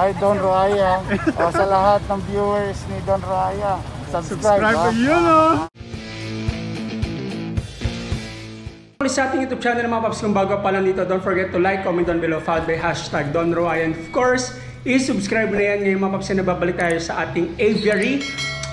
Hi Don Roaya. o, sa lahat ng viewers ni Don Roaya, subscribe. Subscribe to yun, oh. Ulit sa ating YouTube channel mga paps, kung bago pa lang dito, don't forget to like, comment down below, followed by hashtag Don Roy. And of course, i-subscribe na yan ngayon mga paps na nababalik tayo sa ating aviary.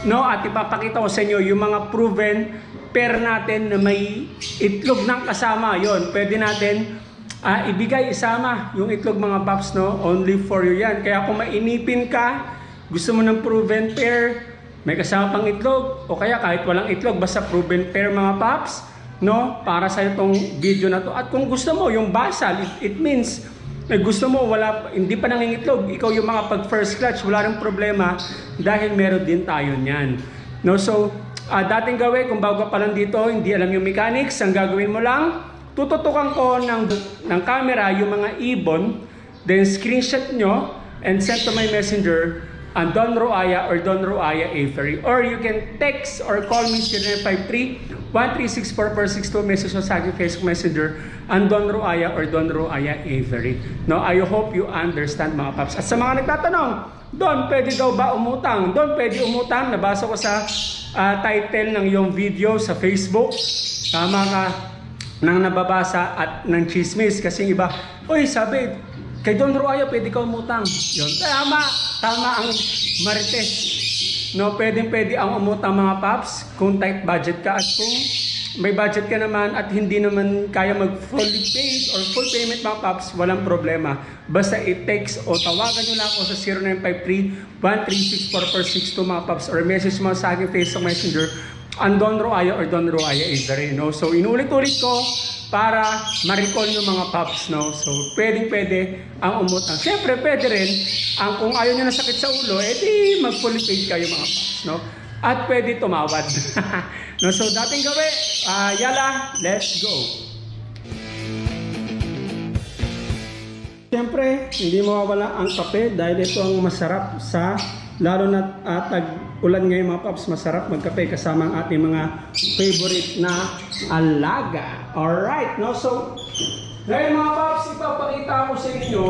No, at ipapakita ko sa inyo yung mga proven pair natin na may itlog ng kasama. yon pwede natin ah, ibigay isama yung itlog mga paps, no? Only for you yan. Kaya kung mainipin ka, gusto mo ng proven pair, may kasama pang itlog, o kaya kahit walang itlog, basta proven pair mga paps, no? Para sa itong video na to. At kung gusto mo, yung basal, it, it means, eh, gusto mo, wala, hindi pa nangingitlog, ikaw yung mga pag first clutch, wala rin problema dahil meron din tayo niyan. No? So, ah, dating gawin, kung bago pa lang dito, hindi alam yung mechanics, ang gagawin mo lang, tututukan ko ng, ng camera yung mga ibon, then screenshot nyo, and send to my messenger, ang Don Roaya or Don Roaya Avery. Or you can text or call me 0953-1364462 message sa aking Facebook Messenger ang Don Roaya or Don Roaya Avery. No, I hope you understand mga paps. At sa mga nagtatanong, Don, pwede daw ba umutang? Don, pwede umutang? Nabasa ko sa ah, title ng iyong video sa Facebook. Tama ka nang nababasa at ng chismis kasi iba, Uy, sabi, kay Don Roaya pwede ka umutang. Yun, tama, tama ang marites. No, pwedeng pwede ang umutang mga paps kung tight budget ka at kung may budget ka naman at hindi naman kaya mag fully paid or full payment mga paps, walang problema. Basta it takes o tawagan nyo lang ako sa 0953-1364462 mga paps or message mo sa aking Facebook Messenger ang Don Roaya or Don Roaya Avery, no? So, inulit-ulit ko para ma-recall yung mga paps, no? So, pwedeng-pwede ang umutang. Siyempre, pwede rin, ang kung ayaw nyo na sakit sa ulo, edi mag-fully kayo mga paps, no? At pwede tumawad. no? So, dating gawi, ah, yala, let's go! Siyempre, hindi mawawala ang kape dahil ito ang masarap sa lalo na uh, tag-ulan ngayon mga paps, masarap magkape kasama ang ating mga favorite na alaga. Alright, no? So, ngayon mga paps, ipapakita ko sa inyo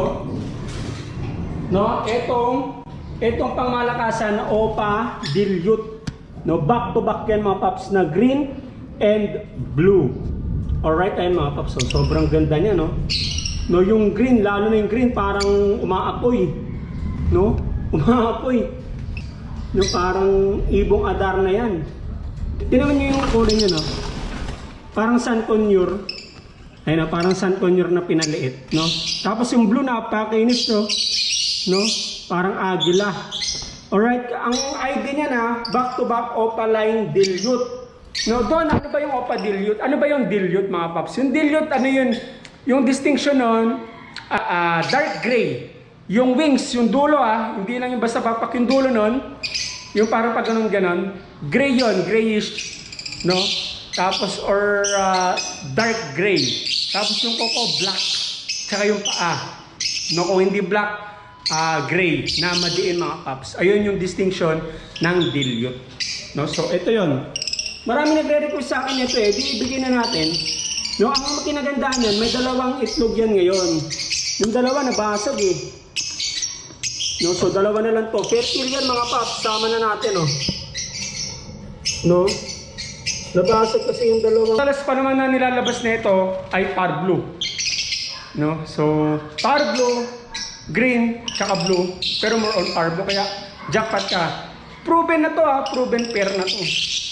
no, etong etong pangmalakasan na OPA Dilute. No, back to back yan mga paps na green and blue. Alright, ayun mga paps. So, sobrang ganda niya, no? No, yung green, lalo na yung green, parang umaapoy. No? Umaapoy. No, parang ibong adar na yan. Tinaman niyo yung kulay niya, no? Parang sun conure. Ayun na, parang sun conure na pinaliit, no? Tapos yung blue na, pakinis, no? No? Parang agila. Alright, ang ID niya na, back to back opaline dilute. No, doon, ano ba yung opa dilute? Ano ba yung dilute, mga paps? Yung dilute, ano yun? Yung distinction nun, ah, ah, dark gray. Yung wings, yung dulo ah, hindi lang yung basta papak yung dulo nun, yung parang pag ganun ganon, gray yon grayish, no? Tapos, or ah, dark gray. Tapos yung koko, black. Tsaka yung paa. No, kung hindi black, ah, gray, na madiin mga paps. Ayun yung distinction ng dilute. No, so ito yon. Marami nagre-request sa akin ito eh, di ibigay na natin. No, ang kinagandaan yan, may dalawang itlog yan ngayon. Yung dalawa nabasag eh. No, so dalawa na lang to. Fertile yan mga paps, sama na natin oh. No? Nabasag kasi yung dalawa. Talas pa naman na nilalabas na ito ay par blue. No? So, par blue, green, tsaka blue. Pero more on par. Kaya, jackpot ka. Proven na to ah. Proven pair na to.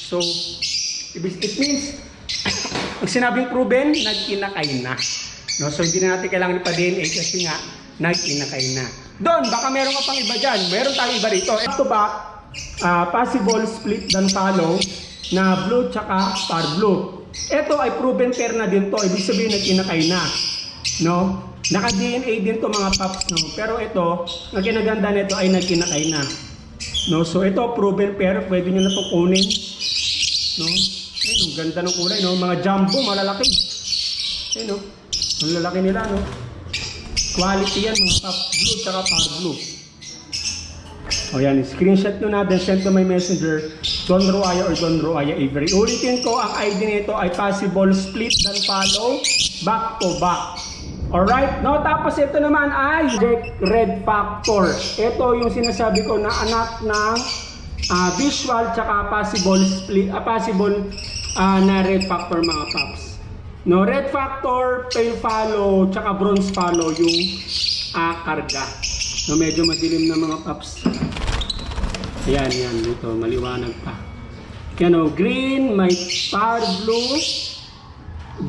So, it means, ang sinabing proven, nag-inakay na. No? So, hindi na natin kailangan ipa-DNA kasi nga, nag-inakay na. Doon, baka meron ka pang iba dyan. Meron tayong iba rito. Back to back, ah, possible split dan follow na blue tsaka par blue. Ito ay proven pair na din to. Ibig sabihin nag-inakay na. No? Naka-DNA din to mga paps. No? Pero ito, ang kinaganda nito ay nag-inakay na. No? So ito, proven pair. Pwede nyo na ito kunin. No? Ayun, ang ganda ng kulay. No? Mga jumbo, malalaki. Ayun, no? Ang lalaki nila, no? Quality yan, mga paps. Blue tsaka par blue. O yan, screenshot nyo na, then send to my messenger, Don Roaya or Don Roaya Avery. Ulitin ko, ang ID nito ay possible split dan follow, back to back. Alright, no, tapos ito naman ay Red Factor. Ito yung sinasabi ko na anak ng ah, visual tsaka possible split, ah, possible ah, na Red Factor mga paps. No, Red Factor, Pale Follow, tsaka Bronze Follow yung ah, karga. No, medyo madilim na mga paps. Yan, yan, ito, maliwanag pa. Yan o, green, may power blue,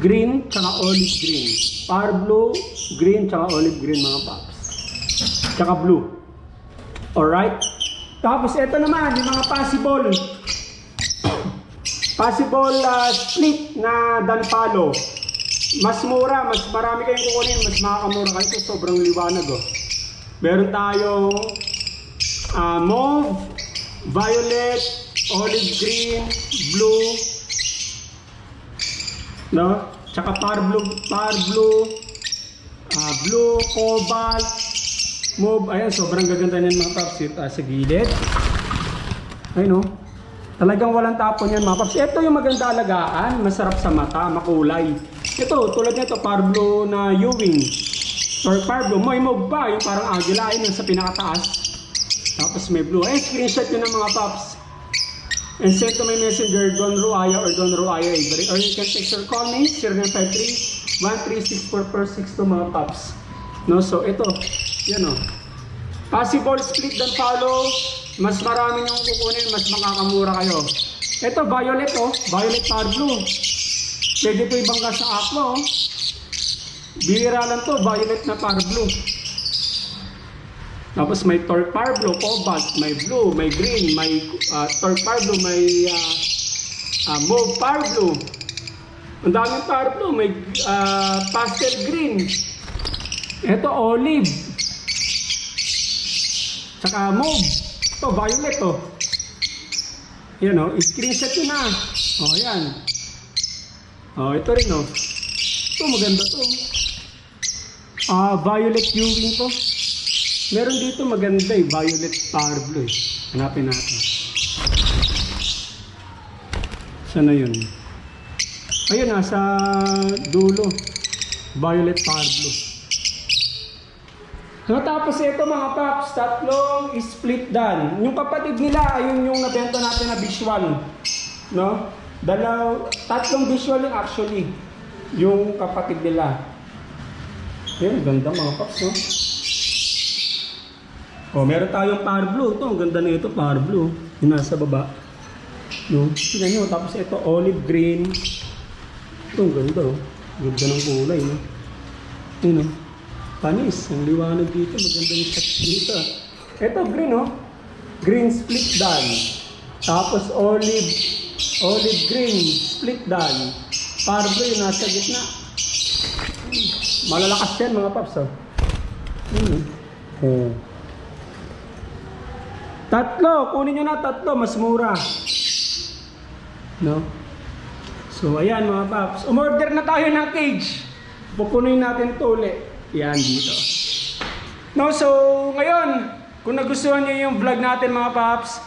green, tsaka olive green. Power blue, green, tsaka olive green mga paps. Tsaka blue. Alright? Tapos ito naman, yung mga possible. Possible uh, split na danpalo. Mas mura, mas marami kayong kukunin, mas makakamura kayo. Ito sobrang liwanag oh. Meron tayong ah, mauve, violet, olive green, blue, no? Tsaka par blue, par blue, ah, blue, cobalt, mauve. Ayan, sobrang gaganda niyan mga paps. Ah, sa gilid. Ayun oh. Talagang walang tapon yan mga paps. Ito yung maganda alagaan, masarap sa mata, makulay. Ito, tulad nito, Parblo na Ewing. Or Parblo, may mauve pa, yung parang agila, yun sa pinakataas. Tapos may blue. Eh, screenshot nyo ng mga paps. And send to my messenger, Don Ruaya or Don Ruaya Avery. Or you can text or call me, 0953-1364462 mga paps. No, so ito, yan o. Possible split dan follow. Mas marami niyong kukunin, mas makakamura kayo. Ito, violet oh. Violet par blue. Pwede ito ibangga sa aqua oh. Bihira lang to, violet na par blue. Tapos may torque par blue, cobalt, may blue, may green, may uh, torque par blue, may uh, uh, mauve par blue. Ang daming par blue, may uh, pastel green. Ito olive. Tsaka mauve. Ito violet oh. Yan oh, screenshot yun na. Oh, yan. Oh, ito rin oh. Ito maganda to. Ah, violet viewing to. Meron dito maganda eh, violet power blue eh. Hanapin natin. Saan na yun? Ayun, nasa dulo. Violet power blue. So, tapos ito mga paps, tatlong split done. Yung kapatid nila, ayun yung nabenta natin na visual. No? Dalaw, tatlong visual yung actually. Yung kapatid nila. Ayun, ganda mga paps, no? Oh, meron tayong power blue. Ito, ang ganda na ito, power blue. Yung nasa baba. No? Tingnan nyo, tapos ito, olive green. Ito, ang ganda, oh. Ganda ng kulay, no? Yun, oh. Panis, ang liwanag dito. Maganda yung shot dito. Ito, green, oh. Green split done. Tapos olive, olive green split done. Blue yung nasa gitna. Malalakas yan, mga paps, oh. Yun, oh. Tatlo, kunin nyo na tatlo, mas mura. No? So, ayan mga paps. Umorder na tayo ng cage. Pupunuin natin ito ulit. Yan dito. No, so, ngayon, kung nagustuhan nyo yung vlog natin mga paps,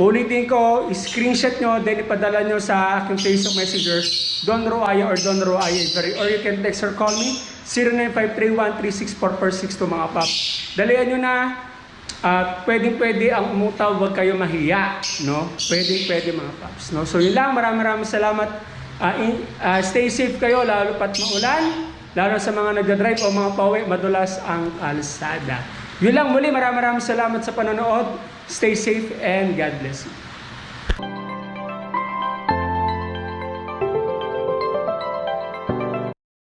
ulitin ko, screenshot nyo, then ipadala nyo sa aking Facebook Messenger, Don Roaya or Don Roaya Ibery. Or you can text or call me, 0953-1364462 mga paps. Dalihan nyo na, at pwedeng pwede ang umutaw, huwag kayo mahiya, no? Pwedeng pwede mga paps, no? So yun lang, maraming maraming salamat. Ah, in- ah, stay safe kayo, lalo pat maulan, lalo sa mga nagdadrive o mga pauwi, madulas ang kalsada. Yun lang muli, maraming maraming salamat sa panonood. Stay safe and God bless you.